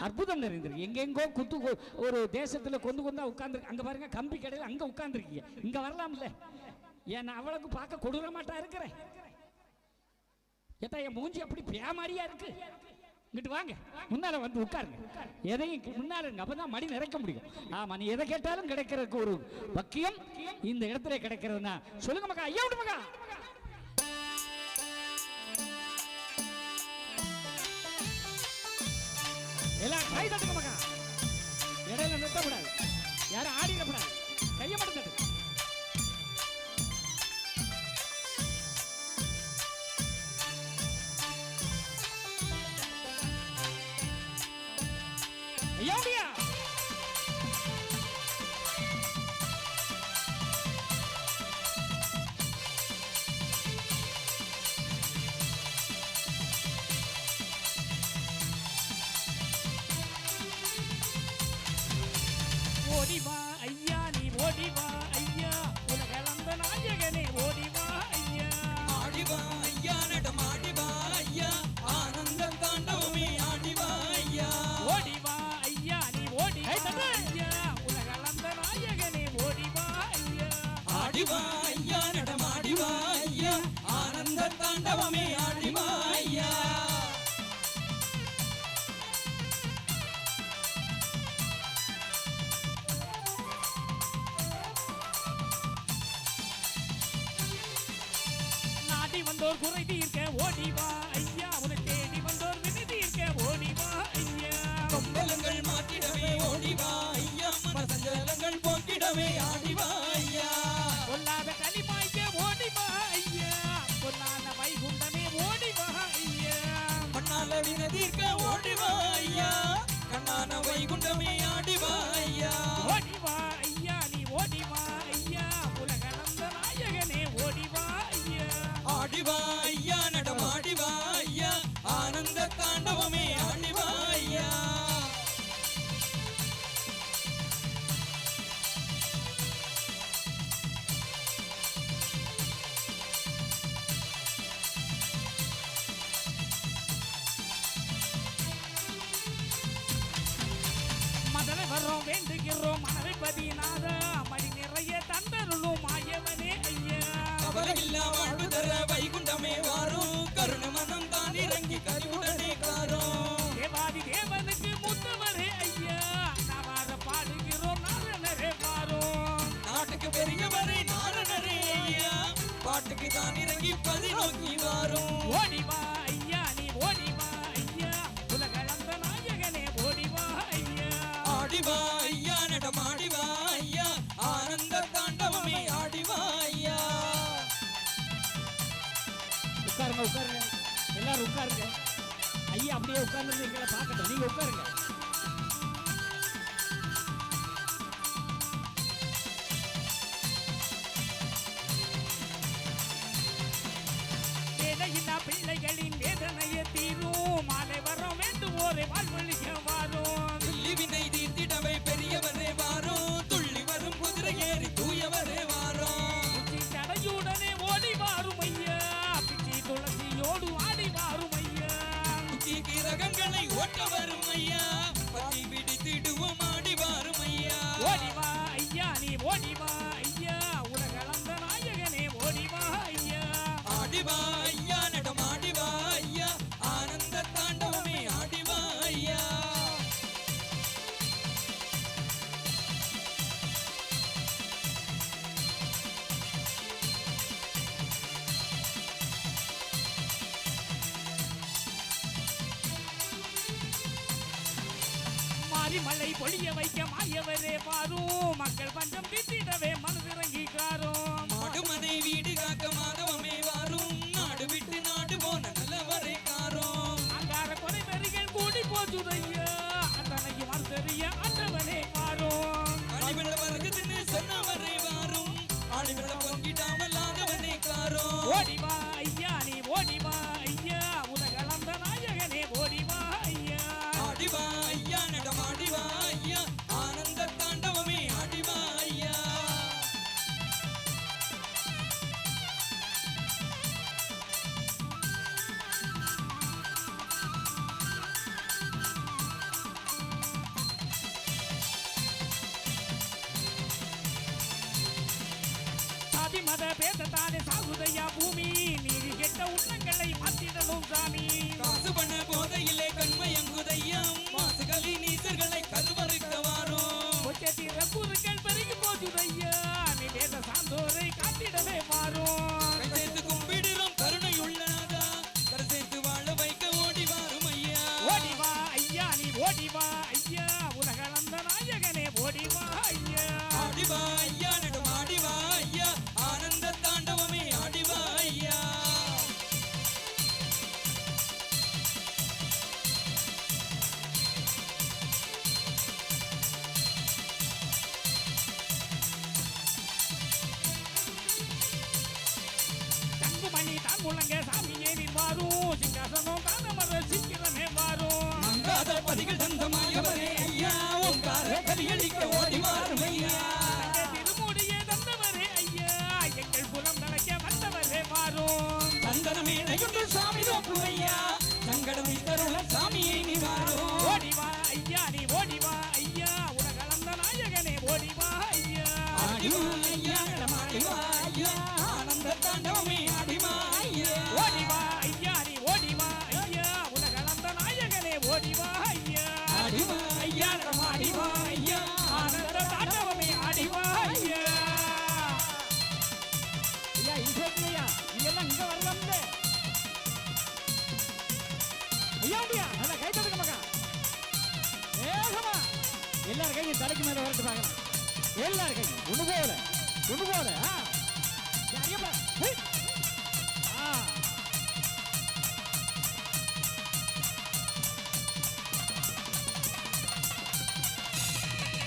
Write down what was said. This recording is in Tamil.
அற்புதம் நிறைந்திருக்கு எங்கெங்கோ குத்து ஒரு தேசத்துல கொண்டு கொண்டு உட்காந்துருக்கு அங்க பாருங்க கம்பி கடையில் அங்க உட்காந்துருக்கீங்க இங்க வரலாம்ல. ஏன் நான் அவளுக்கு பார்க்க கொடூர மாட்டா இருக்கிறேன் ஏத்தா என் மூஞ்சி அப்படி பேமாரியா இருக்கு. இங்கிட்டு வாங்க. முன்னால வந்து உட்காருங்க. எதையும் முன்னால இருங்க. அப்பதான் மடி நிறைக்க முடியும். ஆமா நீ எதை கேட்டாலும் கிடைக்கிறதுக்கு ஒரு பக்கியம். இந்த இடத்துல கிடைக்கிறதுனா சொல்லுங்க மக்கா ஐயா மகா. கை தட்டுங்க மக்கா இடையில நிறுத்தக்கூடாது யாரும் ஆடிடக்கூடாது கையை மட்டும் தட்டு ஐயா ஓடிவா ஐயா நீ ஓடிவா ஐயா. உலகளந்த நாயகனே ஓடிவா ஐயா. ஆடிவா ஐயா நடமாடிவா ஐயா. ஆனந்த தாண்டவமே ஆடிவா ஐயா. ஓடிவா ஐயா நீ ஓடிவா ஐயா. உலகளந்த நாயகனே ஓடிவா ஐயா. ஆடிவா ஐயா நடமாடிவா ஐயா. ஆனந்த தாண்டவமே வந்தோர் குறை தீர்க்க ஓடிவா ஐயா உன்னை தேடி வந்தோர் வினை தீர்க்க ஓடிவா ஐயா. வேண்டுகிறோம் மனதை பதினாத மணி நிறைய தந்தருளும் மாயவனே ஐயா. கவலையில்லா வாழ்வு தர வைகுண்டமே வாரும். கருண மனம் தான் இறங்கி கருவுடனே காரும். தேவாதி தேவனுக்கு முத்தவரே ஐயா. நவார பாடுகிறோம் நாரணரே வாரோம் நாட்டுக்கு பெரியவரே நாரணரே ஐயா. பாட்டுக்கு தான் இறங்கி பதி நோக்கி வாரும். ஓடிவா உட்காருங்க. எல்லாரும் உட்காருங்க. ஐயா அப்படியே உட்கார்ந்து பார்க்கட்டும். நீங்கள் உட்காருங்க. மாரிமலை பொழிய வைக்க மாயவரே வாரும் மக்கள் பஞ்சம் தீட்டிடவே மனதிறங்கி காரும் மாடுமனை வீடு காக்க மாதவமே வாரும். நாடு விட்டு நாடு போன நல்லவரை காரும். அங்கார கொலை வெறிகள் கூடி போச்சுதையா. அத்தனைக்கு மறுதறிய அண்டவனே வாரும் அடிவிட வருகுதுன்னு சொன்னவரை வாரும். ஆடிவிட பொங்கிடாமல் ஆதவனே காரும். ஓடிவா ஐயா நீ ஓடிவா சாதி மத பேசத்தானே சாகுதையா பூமி. நீதி கெட்ட உள்ளங்களை மாத்திடணும் சாமி. காசு பண்ண போதையிலே கண்ணு முழங்க சாமியே நீ வாரும் சிங்காசனம் தானமர சீக்கிரமே வாரும் மங்காத பதிகள் தந்த மாயவரே ஐயா ஓங்கார கலியளிக்க ஓடி வாரும் ஐயா. திருமுடியே தந்தவரே ஐயா எங்கள் புலம் நடக்க வந்தவரே வாரும் சந்தனமே நெய்யுண்டு சாமி நோக்கு ஐயா சங்கடமை தருள சாமியை நீ வாரும் ஓடி வா ஐயா நீ ஓடி வா ஐயா உலகளந்த நாயகனே ஓடி வா ஐயா. ஆடி வா ஐயா நடமாடி வா ஐயா ஆனந்த தாண்டவமே. ஐயாண்டியா அந்த கை தடுக்க மகா. ஏகமா எல்லார் கையும் தலைக்கு மேல வரட்டு பார்க்கலாம். எல்லார் கையும். ஒண்ணு போல. ஒண்ணு போல.